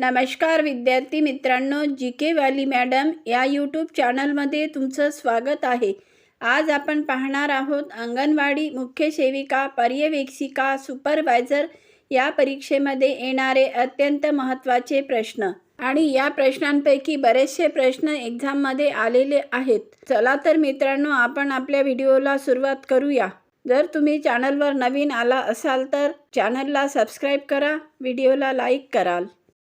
नमस्कार विद्यार्थी मित्रांनो जी के व्हॅली मॅडम या यूट्यूब चॅनलमध्ये तुमचं स्वागत आहे. आज आपण पाहणार आहोत अंगणवाडी मुख्य सेविका पर्यवेक्षिका सुपरवायझर या परीक्षेमध्ये येणारे अत्यंत महत्त्वाचे प्रश्न. आणि या प्रश्नांपैकी बरेचसे प्रश्न एक्झाममध्ये आलेले आहेत. चला तर मित्रांनो आपण आपल्या व्हिडिओला सुरुवात करूया. जर तुम्ही चॅनलवर नवीन आला असाल तर चॅनलला सबस्क्राईब करा व्हिडिओला लाईक कराल.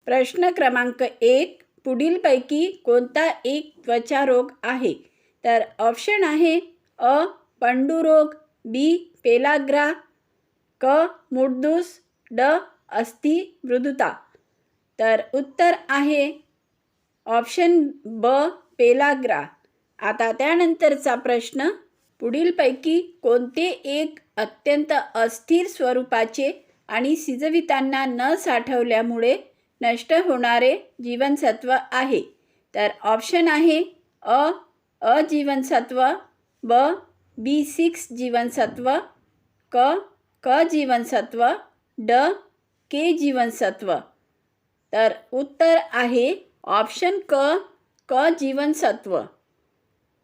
प्रश्न क्रमांक एक पुढीलपैकी कोणता एक त्वचारोग आहे? तर ऑप्शन आहे अ पंडुरोग बी पेलाग्रा क मुडदूस ड अस्थि मृदुता. तर उत्तर आहे ऑप्शन ब पेलाग्रा. आता त्यानंतरचा प्रश्न पुढीलपैकी कोणते एक अत्यंत अस्थिर स्वरूपाचे आणि शिजवितांना न साठवल्यामुळे नष्ट होणारे जीवनसत्व आहे. तर ऑप्शन आहे अ अ जीवनसत्व ब बी सिक्स जीवनसत्व क क जीवनसत्व ड के जीवनसत्व. तर उत्तर आहे ऑप्शन क क जीवनसत्व.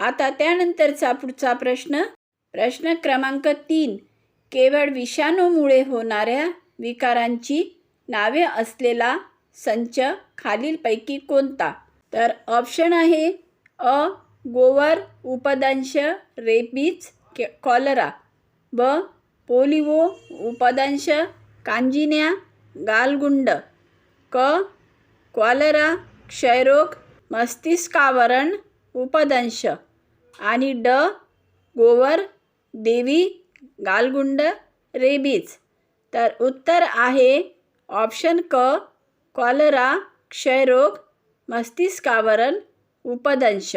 आता त्यानंतरचा पुढचा प्रश्न. प्रश्न क्रमांक तीन. केवळ विषाणूमुळे होणाऱ्या विकारांची नावे असलेला संच खालीलपैकी कोणता? तर ऑप्शन आहे अ गोवर उपदंश रेबीज के कॉलरा. ब पोलिओ उपदंश कांजिन्या गालगुंड. क कॉलरा क्षयरोग मस्तिष्कावरण उपदंश. आणि ड गोवर देवी गालगुंड रेबीज. तर उत्तर आहे ऑप्शन क कॉलरा क्षयरोग मस्तिष्कावरण उपदंश.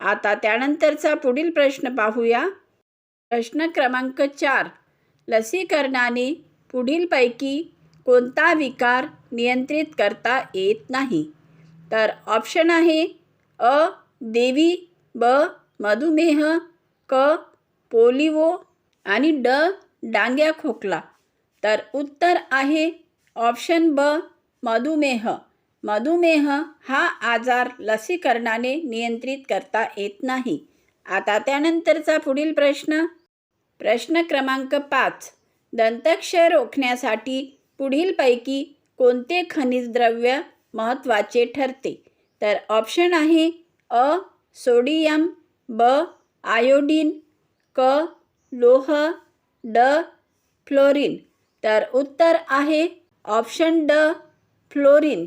आता त्यानंतरचा पुढील प्रश्न पाहूया. प्रश्न क्रमांक चार. लसीकरणाने पुढीलपैकी कोणता विकार नियंत्रित करता येत नाही? तर ऑप्शन आहे अ देवी ब मधुमेह क पोलिओ आणि ड डांग्या खोकला. तर उत्तर आहे ऑप्शन ब. मधुमेह. मधुमेह हा आजार लसीकरणाने नियंत्रित करता येत नाही. आता त्यानंतरचा पुढील प्रश्न. प्रश्न क्रमांक पाच. दंतक्षय रोखण्यासाठी पुढीलपैकी कोणते खनिज द्रव्य महत्त्वाचे ठरते? तर ऑप्शन आहे अ सोडियम ब आयोडीन क लोह ड फ्लोरिन. तर उत्तर आहे ऑप्शन ड. फ्लोरिन.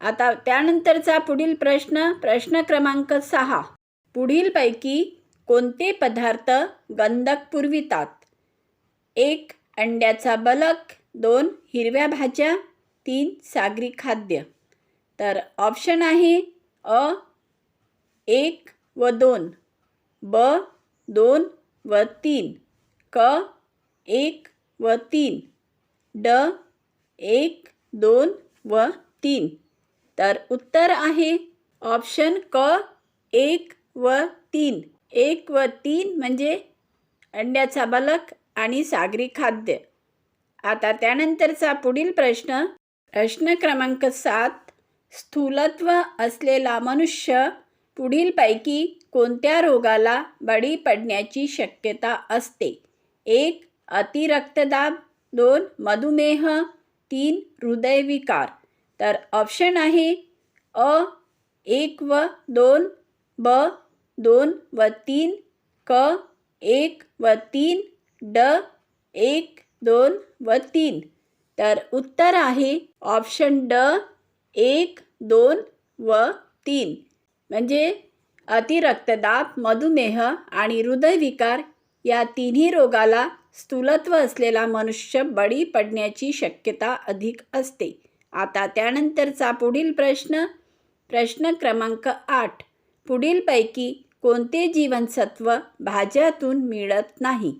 आता त्यानंतरचा पुढील प्रश्न प्रश्न क्रमांक सहा. पुढीलपैकी कोणते पदार्थ गंधक पुरवितात? एक अंड्याचा बलक. दोन हिरव्या भाज्या. तीन सागरी खाद्य. तर ऑप्शन आहे अ एक व दोन. ब दोन व तीन. क एक व तीन. ड एक दोन व तीन. तर उत्तर आहे ऑप्शन क एक व तीन. एक व तीन म्हणजे अंड्याचा बलक आणि सागरी खाद्य. आता त्यानंतरचा पुढील प्रश्न प्रश्न क्रमांक सात स्थूलत्व असलेला मनुष्य पुढीलपैकी कोणत्या रोगाला बळी पडण्याची शक्यता असते? एक अतिरक्तदाब दोन मधुमेह तीन हृदयविकार. तर ऑप्शन आहे अ एक व दोन ब दोन व तीन क एक व तीन ड एक दोन व तीन. तर उत्तर आहे ऑप्शन ड एक दोन व तीन. म्हणजे अतिरक्तदाब मधुमेह आणि हृदयविकार या तिन्ही रोगाला स्थूलत्व असलेला मनुष्य बळी पडण्याची शक्यता अधिक असते. आता त्यानंतरचा पुढील प्रश्न प्रश्न क्रमांक आठ. पुढीलपैकी कोणते जीवनसत्व भाज्यातून मिळत नाही?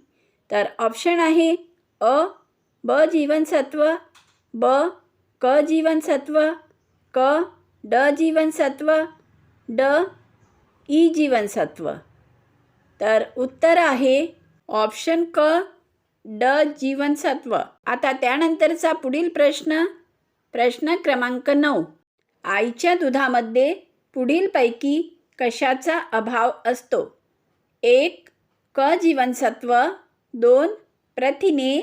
तर ऑप्शन आहे अ ब जीवनसत्व ब क जीवनसत्व क ड जीवनसत्व ड ई जीवनसत्व. तर उत्तर आहे ऑप्शन क ड जीवनसत्व. आता त्यानंतरचा पुढील प्रश्न. प्रश्न क्रमांक नऊ. आईच्या दुधामध्ये पुढीलपैकी कशाचा अभाव असतो? एक क जीवनसत्व. दोन प्रथिने.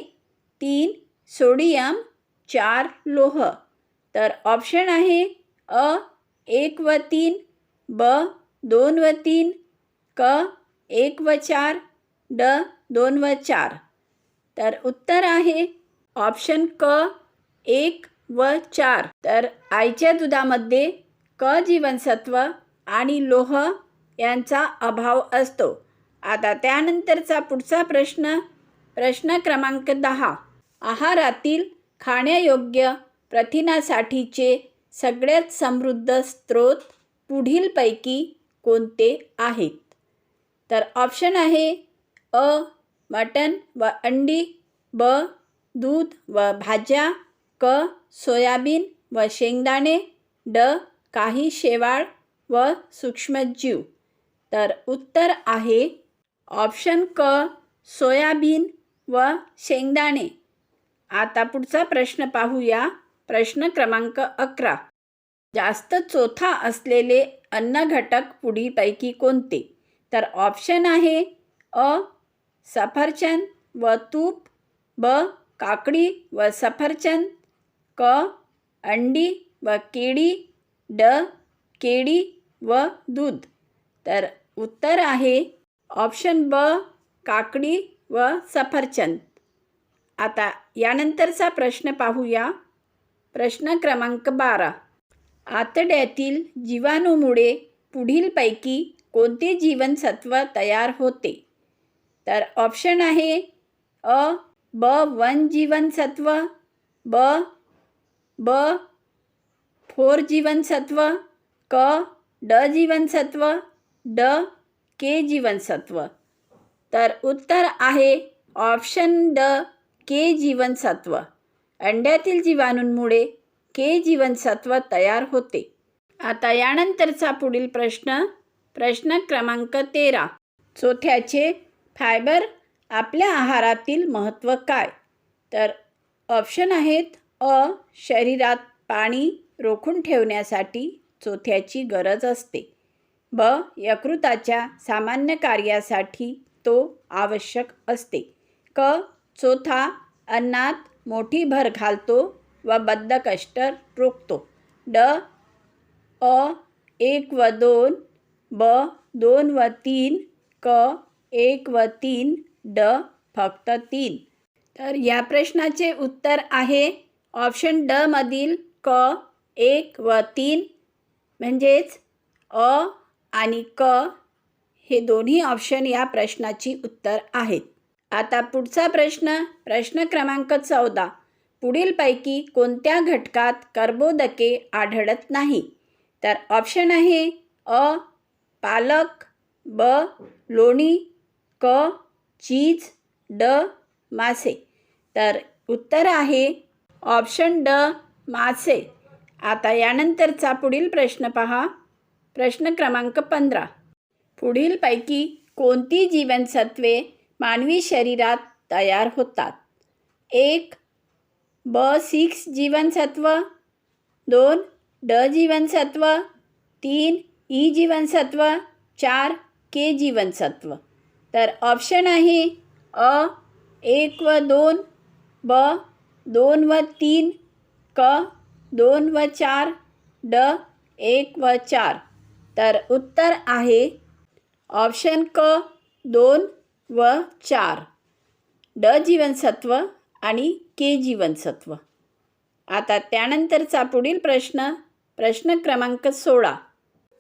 तीन सोडियम. चार लोह. तर ऑप्शन आहे अ एक व तीन ब दोन व तीन क एक व चार ड दोन व चार. तर उत्तर आहे ऑप्शन क एक व चार. तर आईच्या दुधामध्ये क जीवनसत्व आणि लोह यांचा अभाव असतो. आता त्यानंतरचा पुढचा प्रश्न प्रश्न क्रमांक दहा. आहारातील खाण्यायोग्य प्रथिनासाठीचे सगळ्यात समृद्ध स्रोत पुढीलपैकी कोणते आहेत? तर ऑप्शन आहे अ मटन व अंडी ब दूध व भाज्या क सोयाबीन व शेंगदाणे ड काही शेवाळ व सूक्ष्मजीव. तर उत्तर आहे ऑप्शन क सोयाबीन व शेंगदाणे. आता पुढचा प्रश्न पाहूया. प्रश्न क्रमांक अकरा. जास्त चोथा असलेले अन्न घटक पुढीलपैकी कोणते? तर ऑप्शन आहे अ सफरचंद व तूप ब काकडी व सफरचंद क अंडी व केळी ड केळी व दूध. तर उत्तर आहे ऑप्शन ब काकडी व सफरचंद. आता यानंतरचा प्रश्न पाहूया. प्रश्न क्रमांक बारा. आतड्यातील जीवाणूमुळे पुढीलपैकी कोणते जीवनसत्व तयार होते? तर ऑप्शन आहे अ ब वन जीवनसत्व ब ब फोर जीवनसत्व क ड जीवनसत्व ड के जीवनसत्व. तर उत्तर आहे ऑप्शन ड के जीवनसत्व. अंड्यातील जीवाणूंमुळे के जीवनसत्व तयार होते. आता यानंतरचा पुढील प्रश्न प्रश्न क्रमांक तेरा. चोथ्याचे फायबर आपल्या आहारातील महत्त्व काय? तर ऑप्शन आहेत अ शरीरात पाणी रोखून ठेवण्यासाठी चोथ्याची गरज असते. ब यकृताच्या सामान्य कार्यासाठी तो आवश्यक असते. क चोथा अन्नात मोठी भर घालतो व बद्धकष्ट रोखतो. ड अ एक व दोन ब दोन व तीन क एक व तीन ड फक्त तीन. तर या प्रश्नाचे उत्तर आहे ऑप्शन ड मधील क एक व तीन. म्हणजेच अ आणि क हे दोन्ही ऑप्शन या प्रश्नाची उत्तर आहेत. आता पुढचा प्रश्न प्रश्न क्रमांक चौदा. पुढीलपैकी कोणत्या घटकात कर्बोदके आढळत नाही? तर ऑप्शन आहे अ पालक ब लोणी क चीज ड मासे. तर उत्तर आहे ऑप्शन ड मासे. आता यानंतरचा पुढील प्रश्न पहा. प्रश्न क्रमांक पंधरा. पुढीलपैकी कोणती जीवनसत्वे मानवी शरीरात तयार होतात? एक ब सिक्स जीवनसत्व दोन ड जीवनसत्व तीन ई जीवनसत्व चार के जीवनसत्व तर ऑप्शन आहे अ एक व दोन ब दोन व तीन क दोन व चार ड एक व चार. तर उत्तर आहे ऑप्शन क दोन व चार. ड जीवनसत्व आणि के जीवनसत्व. आता त्यानंतरचा पुढील प्रश्न प्रश्न क्रमांक सोळा.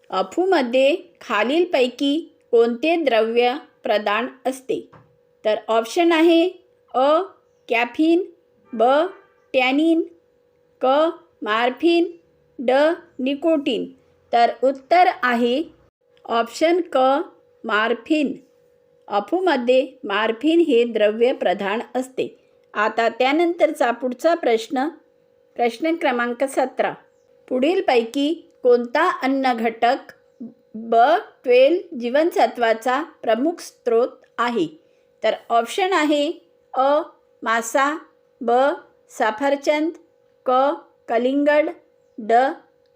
अफूमध्ये खालीलपैकी कोणते द्रव्य प्रदान असते. तर ऑप्शन आहे अ कॅफिन ब टॅनिन क मार्फिन ड निकोटीन. तर उत्तर आहे ऑप्शन क मार्फिन. अफूमध्ये मार्फिन हे द्रव्य प्रधान असते. आता त्यानंतरचा पुढचा प्रश्न प्रश्न क्रमांक सतरा. पुढीलपैकी कोणता अन्न घटक ब ट्वेल्व जीवनसत्वाचा प्रमुख स्रोत आहे. तर ऑप्शन आहे अ मासा ब सफरचंद क कलिंगड ड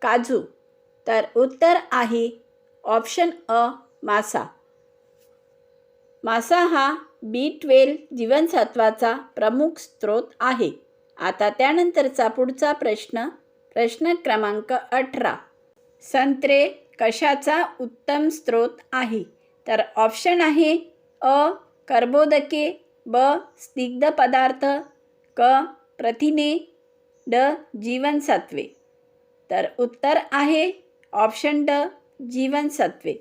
काजू. तर उत्तर आहे ऑप्शन अ मासा. मासा हा बी ट्वेल्व जीवनसत्वाचा प्रमुख स्रोत आहे. आता त्यानंतरचा पुढचा प्रश्न प्रश्न क्रमांक अठरा. संत्रे कशाचा उत्तम स्रोत आहे? तर ऑप्शन आहे अ कर्बोदके ब स्निग्ध पदार्थ क प्रथिने ड जीवनसत्वे तर उत्तर आहे ऑप्शन ड जीवनसत्वे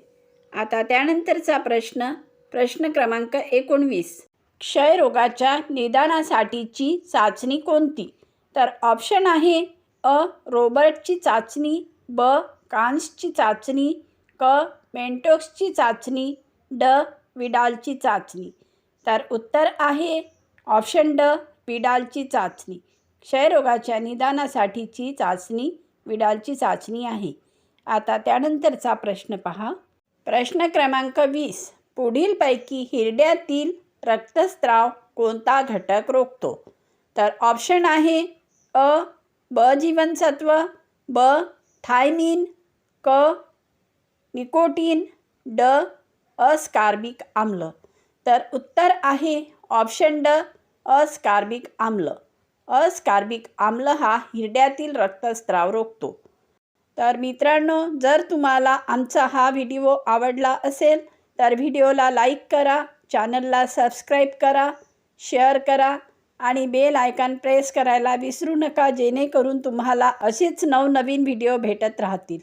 आता त्यानंतरचा प्रश्न प्रश्न क्रमांक एकोणवीस. क्षयरोगाच्या निदानासाठीची चाचणी कोणती? तर ऑप्शन आहे अ रोबर्टची चाचणी ब कान्सची चाचणी क. मेंटोक्सची चाचणी ड. विडालची चाचणी. तर उत्तर आहे ऑप्शन ड. विडालची चाचणी. क्षयरोगाच्या निदानासाठीची चाचणी विडालची चाचणी आहे. आता त्यानंतरचा प्रश्न पहा. प्रश्न क्रमांक वीस. पुढीलपैकी हिरड्यातील रक्तस्राव कोणता घटक रोखतो? तर ऑप्शन आहे अ. ब जीवनसत्व ब. थायमिन क. निकोटीन ड. अस्कार्बिक आम्ल. तर उत्तर आहे ऑप्शन ड. अस्कार्बिक आम्ल. अस्कार्बिक आम्ल हा हिरड्यातील रक्तस्त्राव रोखतो. तर मित्रांनो जर तुम्हाला आमचा हा व्हिडिओ आवडला असेल तर व्हिडिओला लाईक करा चॅनलला सबस्क्राईब करा शेअर करा आणि बेल आयकॉन प्रेस करायला विसरू नका जेणेकरून तुम्हाला असेच नवनवीन व्हिडिओ भेटत राहतील.